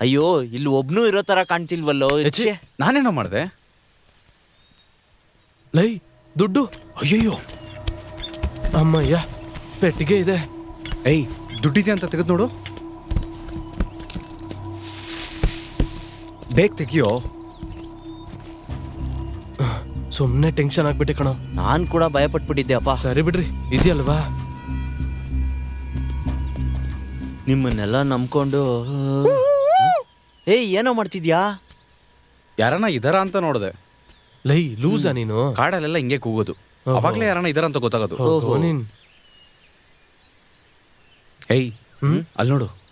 ಅಯ್ಯೋ ಇಲ್ಲಿ ಒಬ್ನು ಇರೋ ತರ ಕಾಣ್ತಿಲ್ವಲ್ಲೋ? ಛೆ. ನಾನೇನೋ ಮಾಡಿದೆ? ಲೈ ದುಡ್ಡು. ಅಯ್ಯಯ್ಯೋ. ಅಮ್ಮಯ್ಯ ಪೆಟ್ಟಿಗೆ ಇದೆ. ಏಯ್ ದುಡ್ಡಿದೆ ಅಂತ ತೆಗೆದು ನೋಡು. ಬೇಗ ತೆಗಿಯೋ. ಸುಮ್ಮನೆ ಟೆನ್ಷನ್ ಆಗ್ಬಿಟ್ಟೆ ಕಣ. ನಾನ್ ಕೂಡ ಭಯಪಟ್ಬಿಟ್ಟಿದ್ದೆ ಅಪ್ಪ. ಸರಿ ಬಿಡ್ರಿ ಇದೆಯಲ್ವಾ? ನಿಮ್ಮನ್ನೆಲ್ಲ ನಂಬ್ಕೊಂಡು ಏಯ್ ಏನೋ ಮಾಡ್ತಿದ್ಯಾ? ಯಾರನ್ನ ಇದರ ಅಂತ ನೋಡಿದೆ. ಲೈ ಲೂಸಾ ನೀನು? ಕಾಡಲ್ಲೆಲ್ಲ ಹಿಂಗೆ ಕೂಗೋದು. ಓಹೋ. ಅವಾಗ್ಲೇ ಯಾರನ್ನ ಇದರ ಅಂತ ಗೊತ್ತಾಗೋದು. ನೀನ್. ಏಯ್ ಹ್ಮ್? ಅಲ್ಲಿ ನೋಡು.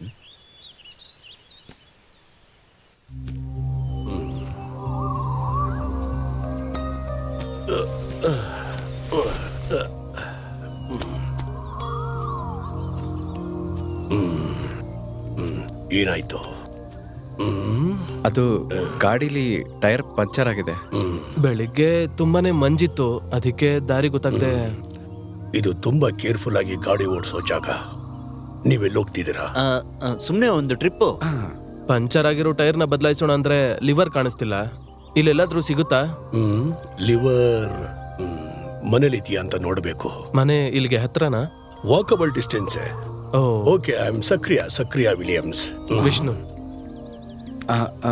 ಏನಾಯ್ತು? ಅದು ಗಾಡಿಲಿ ಟೈರ್ ಪಂಚರ್ ಆಗಿದೆ. ಬೆಳಿಗ್ಗೆ ತುಂಬಾನೇ ಮಂಜಿತ್ತು ಅದಕ್ಕೆ ದಾರಿ ಗೊತ್ತಾಗ್ದೆ. ಇದು ತುಂಬಾ ಕೇರ್ಫುಲ್ ಆಗಿ ಗಾಡಿ ಓಡಿಸೋ ಜಾಗ. ನೀವೆಲ್ಲಿ ಹೋಗ್ತಿದ್ದೀರಾ? ಸುಮ್ಮನೆ ಒಂದು ಟ್ರಿಪ್ ಪಂಚರ್ ಆಗಿರೋ ಟೈರ್ನ ಬದಲಾಯಿಸೋಣ ಅಂದ್ರೆ ಲಿವರ್ ಕಾಣಿಸ್ತಿಲ್ಲ. ಇಲ್ಲೆಲ್ಲಾದ್ರೂ ಸಿಗುತ್ತಾ? ಲಿವರ್ ಮನೇಲಿ ಇದೆಯಾ ಅಂತ ನೋಡಬೇಕು. ಮನೆ ಇಲ್ಲಿಗೆ ಹತ್ರನಾ? Walkable distance okay I am ಸಕ್ರಿಯ ಸಕ್ರಿಯ ವಿಲಿಯಮ್ಸ್ ವಿಷ್ಣು. ಆ, ಆ,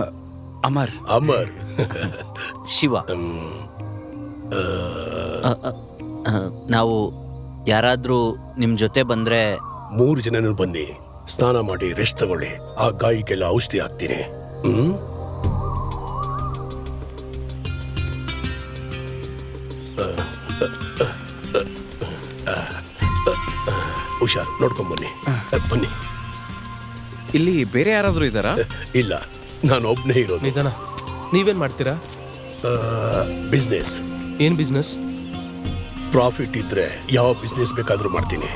ಅಮರ್. ಅಮರ್. ಶಿವ. ಅ, ಅ, ನಾವು ಯಾರಾದರೂ ನಿಮ್ಮ ಜೊತೆ ಬಂದರೆ ಮೂರು ಜನನು ಬನ್ನಿ. ಸ್ನಾನ ಮಾಡಿ ರೆಸ್ಟ್ ತಗೊಳ್ಳಿ. ಆ ಗಾಯಕ್ಕೆಲ್ಲ ಔಷಧಿ ಹಾಕ್ತೀನಿ. ಹ್ಮ್? ಹುಷಾರ್ ನೋಡ್ಕೊಂಡ್ ಬನ್ನಿ. ಬನ್ನಿ. ಇಲ್ಲಿ ಬೇರೆ ಯಾರಾದರೂ ಇದ್ದಾರಾ? ಇಲ್ಲ. ನಾನು ಒಬ್ನೇ ಇರೋದು. ನಿಧಾನ. ನೀವೇನು ಮಾಡ್ತೀರಾ? ಬಿಸ್ನೆಸ್ ಏನ್ ಬಿಸ್ನೆಸ್ ಪ್ರಾಫಿಟ್ ಇದ್ರೆ ಯಾವ ಬಿಸ್ನೆಸ್ ಬೇಕಾದರೂ ಮಾಡ್ತೀನಿ.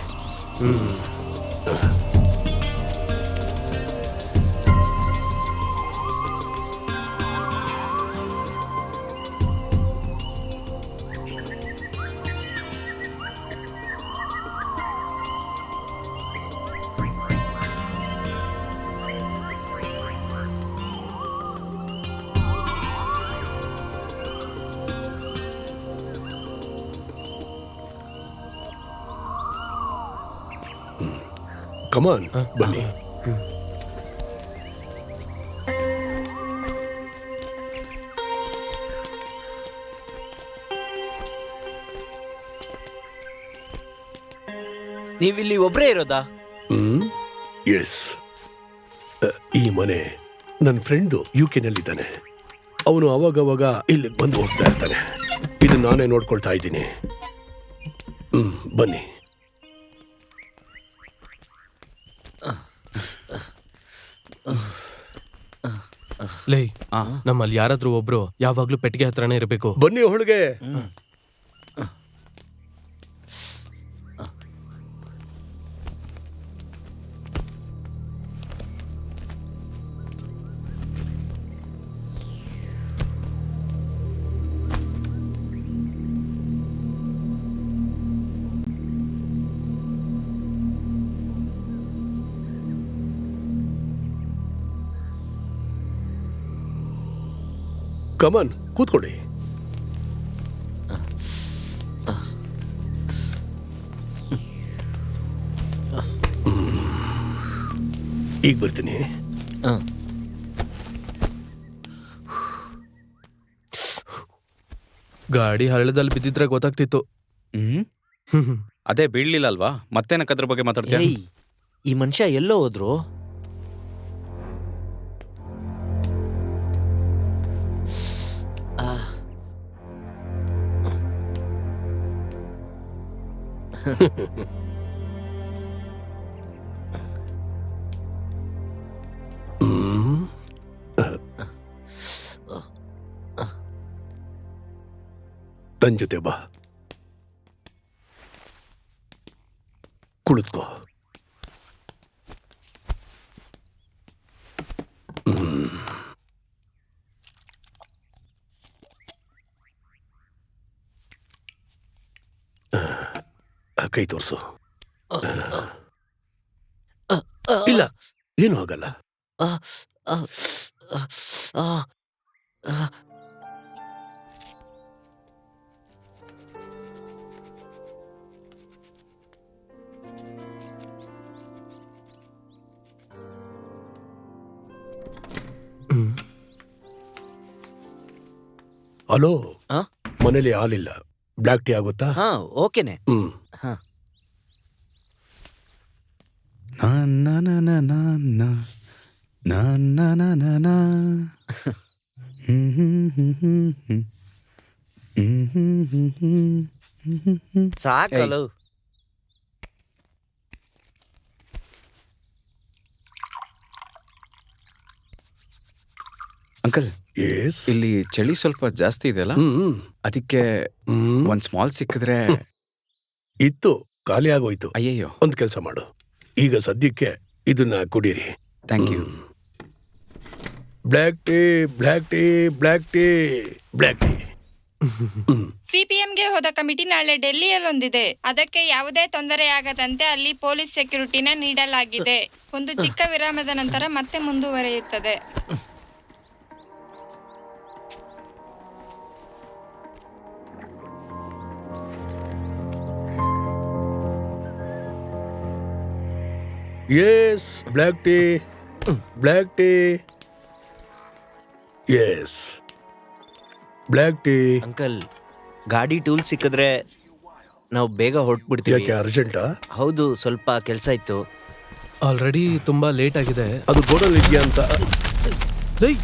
ಕಮಾನ್ ಬನ್ನಿ ನೀವಿಲ್ಲಿ ಒಬ್ರೇ ಇರೋದಾ? ಹ್ಮ್ ಎಸ್ ಈ ಮನೆ ನನ್ನ ಫ್ರೆಂಡು ಯು ಕೆನಲ್ಲಿದ್ದಾನೆ ಅವನು ಅವಾಗವಾಗ ಇಲ್ಲಿಗೆ ಬಂದು ಹೋಗ್ತಾ ಇರ್ತಾನೆ. ಇದು ನಾನೇ ನೋಡ್ಕೊಳ್ತಾ ಇದ್ದೀನಿ. ಹ್ಞೂ ಬನ್ನಿ. ಲೈ ನಮ್ಮಲ್ಲಿ ಯಾರಾದ್ರೂ ಒಬ್ರು ಯಾವಾಗ್ಲೂ ಪೆಟ್ಟಿಗೆ ಹತ್ರನೇ ಇರಬೇಕು. ಬನ್ನಿ ಹೊಳಗೆ ಕಮಾನ್ ಕೂತ್ಕೊಳ್ಳಿ. ಈಗ ಬರ್ತೀನಿ. ಆ, ಗಾಡಿ ಹಳ್ಳದಲ್ಲಿ ಬಿದ್ದಿದ್ರೆ ಗೊತ್ತಾಗ್ತಿತ್ತು. ಹ್ಮ್. ಅದೇ ಬೀಳ್ಲಿಲ್ಲ ಅಲ್ವಾ? ಮತ್ತೆ ಅದ್ರ ಬಗ್ಗೆ ಮಾತಾಡ್ತೀಯ? ಏಯ್ ಈ ಮನುಷ್ಯ ಎಲ್ಲೋ ಹೋದ್ರು. ನನ್ ಜೊತೆ ಬಾ ಕುಳಿತುಕೋ. ಕೈ ತೋರಿಸು. ಇಲ್ಲ ಏನು ಆಗಲ್ಲ. ಹಲೋ? ಮನೇಲಿ ಹಾಲಿಲ್ಲ. ಬ್ಲ್ಯಾಕ್ ಟೀ ಆಗುತ್ತಾ? ಹಾ ಓಕೆನೆ. ಹ್ಮ್. ಹಾ ನಾ ನಾ ನಾ ನಾ ನಾ ನಾ. ನಾ ನಾ ನಾ ನಾ ನಾ. ಹ್ಮ್ ಹ್ಮ್ ಹ್ಮ್ ಹ್ಮ್. ಹ್ಮ್ na. Na, na, na, na, na. ಸಾಕಲು ಅಂಕಲ್ ಎಸ್ ಇಲ್ಲಿ ಚಳಿ ಸ್ವಲ್ಪ ಜಾಸ್ತಿ ಇದೆಯಲ್ಲ ಹ್ಮ್ ಅದಕ್ಕೆ ಹ್ಮ್. ಒಂದ್ ಸ್ಮಾಲ್ ಸಿಕ್ಕಿದ್ರೆ ಇತ್ತು. ಖಾಲಿ ಆಗೋಯ್ತು. ಅಯ್ಯಯ್ಯೋ. ಒಂದ್ ಕೆಲಸ ಮಾಡು. ಈಗ ಸದ್ಯಕ್ಕೆ ಇದನ್ನ ಕುಡೀರಿ. Thank you black tea black tea black tea black tea ಸಿಪಿಎಂಗೆ ಹೋದ ಕಮಿಟಿ ನಾಳೆ ಡೆಲ್ಲಿಯಲ್ಲೊಂದಿದೆ. ಅದಕ್ಕೆ ಯಾವುದೇ ತೊಂದರೆಯಾಗದಂತೆ ಅಲ್ಲಿ ಪೊಲೀಸ್ ಸೆಕ್ಯೂರಿಟಿನ ನೀಡಲಾಗಿದೆ. ಒಂದು ಚಿಕ್ಕ ವಿರಾಮದ ನಂತರ ಮತ್ತೆ ಮುಂದುವರಿಯುತ್ತದೆ. Yes black tea black tea yes black tea uncle ಗಾಡಿ ಟೂಲ್ ಸಿಕ್ಕಿದ್ರೆ ನಾವು ಬೇಗ ಹೊರಟ್ಬಿಡ್ತೀವಿ. ಯಾಕೆ ಅರ್ಜೆಂಟಾ? ಹೌದು ಸ್ವಲ್ಪ ಕೆಲಸ ಇತ್ತು. ಆಲ್ರೆಡಿ ತುಂಬಾ ಲೇಟ್ ಆಗಿದೆ. ಅದು ಗೋಡಲ್ ಇದೆಯಾ ಅಂತ? ಲೈ,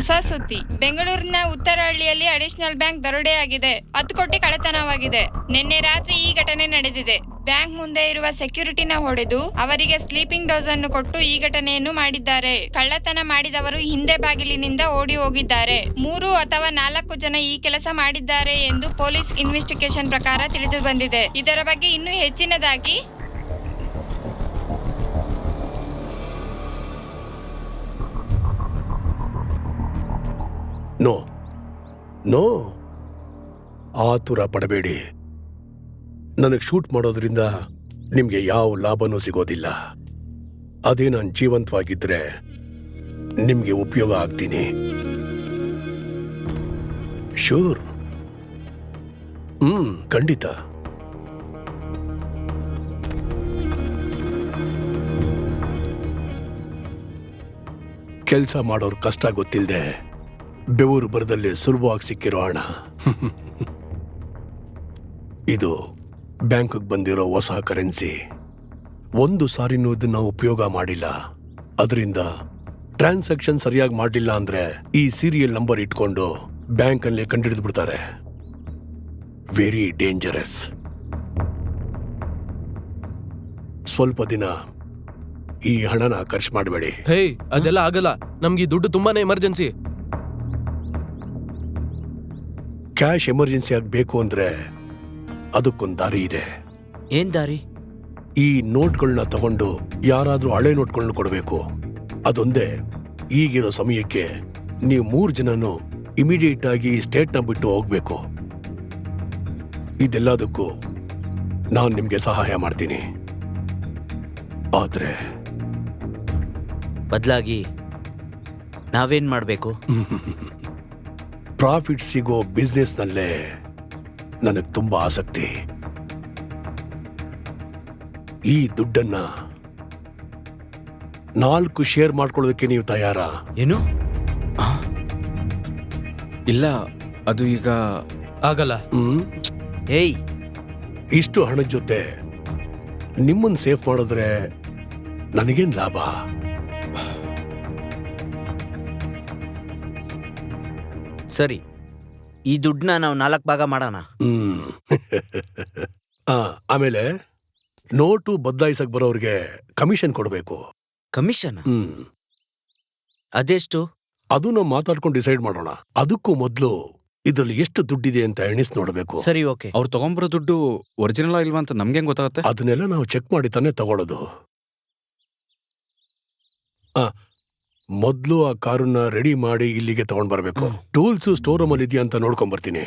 ಹೊಸ ಸುದ್ದಿ. ಬೆಂಗಳೂರಿನ ಉತ್ತರಹಳ್ಳಿಯಲ್ಲಿ ಅಡಿಷನಲ್ ಬ್ಯಾಂಕ್ ದರೋಡೆಯಾಗಿದೆ. ಹತ್ತು ಕೋಟಿ ಕಳೆತನವಾಗಿದೆ ನಿನ್ನೆ ರಾತ್ರಿ ಈ ಘಟನೆ ನಡೆದಿದೆ. ಬ್ಯಾಂಕ್ ಮುಂದೆ ಇರುವ ಸೆಕ್ಯೂರಿಟಿನ ಹೊಡೆದು ಅವರಿಗೆ ಸ್ಲೀಪಿಂಗ್ ಡೋಸ್ ಅನ್ನು ಕೊಟ್ಟು ಈ ಘಟನೆಯನ್ನು ಮಾಡಿದ್ದಾರೆ. ಕಳ್ಳತನ ಮಾಡಿದವರು ಹಿಂದೆ ಬಾಗಿಲಿನಿಂದ ಓಡಿ ಹೋಗಿದ್ದಾರೆ. ಮೂರು ಅಥವಾ ನಾಲ್ಕು ಜನ ಈ ಕೆಲಸ ಮಾಡಿದ್ದಾರೆ ಎಂದು ಪೊಲೀಸ್ ಇನ್ವೆಸ್ಟಿಗೇಷನ್ ಪ್ರಕಾರ ತಿಳಿದು ಬಂದಿದೆ. ಇದರ ಬಗ್ಗೆ ಇನ್ನೂ ಹೆಚ್ಚಿನದಾಗಿ ನೋ ನೋ. ಆತುರ ಪಡಬೇಡಿ. ನನಗೆ ಶೂಟ್ ಮಾಡೋದ್ರಿಂದ ನಿಮಗೆ ಯಾವ ಲಾಭನೂ ಸಿಗೋದಿಲ್ಲ. ಅದೇ ನಾನು ಜೀವಂತವಾಗಿದ್ದರೆ ನಿಮಗೆ ಉಪಯೋಗ ಆಗ್ತೀನಿ. ಶೂರ್. ಹ್ಞೂ ಖಂಡಿತ. ಕೆಲಸ ಮಾಡೋರು ಕಷ್ಟ ಗೊತ್ತಿಲ್ಲದೆ ಬೆವರು ಬರದಲ್ಲಿ ಸುಲಭವಾಗಿ ಸಿಕ್ಕಿರೋ ಹಣ. ಇದು ಬ್ಯಾಂಕ್ಗೆ ಬಂದಿರೋ ಹೊಸ ಕರೆನ್ಸಿ. ಒಂದು ಸಾರಿನೂ ಇದನ್ನ ಉಪಯೋಗ ಮಾಡಿಲ್ಲ. ಅದರಿಂದ ಟ್ರಾನ್ಸಾಕ್ಷನ್ ಸರಿಯಾಗಿ ಮಾಡಲಿಲ್ಲ ಅಂದ್ರೆ ಈ ಸೀರಿಯಲ್ ನಂಬರ್ ಇಟ್ಕೊಂಡು ಬ್ಯಾಂಕಲ್ಲಿ ಕಂಡಿಡಿದು ಬಿಡ್ತಾರೆ. ವೆರಿ ಡೇಂಜರಸ್ ಸ್ವಲ್ಪ ದಿನ ಈ ಹಣನ ಖರ್ಚು ಮಾಡಬೇಡಿ. ಹೇ ಅದೆಲ್ಲ ಆಗಲ್ಲ. ನಮ್ಗೆ ದುಡ್ಡು ತುಂಬಾನೇ ಎಮರ್ಜೆನ್ಸಿ ಕ್ಯಾಶ್ ಎಮರ್ಜೆನ್ಸಿ ಆಗಬೇಕು ಅಂದ್ರೆ ಅದಕ್ಕೊಂದು ದಾರಿ ಇದೆ. ಏನ್ ದಾರಿ? ಈ ನೋಟ್ಗಳನ್ನ ತಗೊಂಡು ಯಾರಾದರೂ ಹಳೆ ನೋಟ್ಗಳನ್ನ ಕೊಡಬೇಕು. ಅದೊಂದೇ ಈಗಿರೋ ಸಮಯಕ್ಕೆ ನೀವು ಮೂರು ಜನನು ಇಮಿಡಿಯೇಟ್ ಆಗಿ ಸ್ಟೇಟ್ನ ಬಿಟ್ಟು ಹೋಗ್ಬೇಕು. ಇದೆಲ್ಲದಕ್ಕೂ ನಾನು ನಿಮಗೆ ಸಹಾಯ ಮಾಡ್ತೀನಿ. ಆದರೆ ಬದಲಾಗಿ ನಾವೇನ್ ಮಾಡ್ಬೇಕು? ಪ್ರಾಫಿಟ್ ಸಿಗೋ ಬಿಸ್ನೆಸ್ನಲ್ಲೇ ನನಗೆ ತುಂಬಾ ಆಸಕ್ತಿ. ಈ ದುಡ್ಡನ್ನ ನಾಲ್ಕು ಶೇರ್ ಮಾಡ್ಕೊಳ್ಳೋದಕ್ಕೆ ನೀವು ತಯಾರಾ? ಏನು? ಇಲ್ಲ ಅದು ಈಗ ಆಗಲ್ಲ. ಹ್ಮ್? ಏಯ್! ಇಷ್ಟು ಹಣದ ಜೊತೆ ನಿಮ್ಮನ್ನು ಸೇಫ್ ಮಾಡಿದ್ರೆ ನನಗೇನು ಲಾಭ? ಸರಿ ಈ ದುಡ್ಡನ್ನ ನಾವು ನಾಲ್ಕು ಭಾಗ ಮಾಡೋಣ. ಹ್ಮ್. ಆ, ಆಮೇಲೆ ನೋಟು ಬದಲಾಯಿಸಕ್ ಬರೋರಿಗೆ ಕಮಿಷನ್ ಕೊಡಬೇಕು. ಕಮಿಷನ್? ಹ್ಮ್. ಅದೆಷ್ಟು? ಅದು ನಾವು ಮಾತಾಡ್ಕೊಂಡು ಡಿಸೈಡ್ ಮಾಡೋಣ. ಅದಕ್ಕೂ ಮೊದಲು ಇದ್ರಲ್ಲಿ ಎಷ್ಟು ದುಡ್ಡಿದೆ ಅಂತ ಎಣಿಸ್ ನೋಡಬೇಕು. ಸರಿ ಓಕೆ. ಅವ್ರು ತಗೊಂಬರೋ ದುಡ್ಡು ಒರಿಜಿನಲ್ ಇಲ್ವಾ ಅಂತ ನಮ್ಗೆ ಗೊತ್ತಾಗುತ್ತೆ? ಅದನ್ನೆಲ್ಲ ನಾವು ಚೆಕ್ ಮಾಡಿ ತಾನೇ ತಗೊಳ್ಳೋದು ಆ ಮೊದ್ಲು ಆ ಕಾರನ್ನ ರೆಡಿ ಮಾಡಿ ಇಲ್ಲಿಗೆ ತಗೊಂಡ್ ಬರ್ಬೇಕು ಟೂಲ್ಸ್ ಸ್ಟೋರ್ ರೂಮ್ ಅಲ್ಲಿ ಇದೆಯಾ ಅಂತ ನೋಡ್ಕೊಂಡ್ ಬರ್ತೀನಿ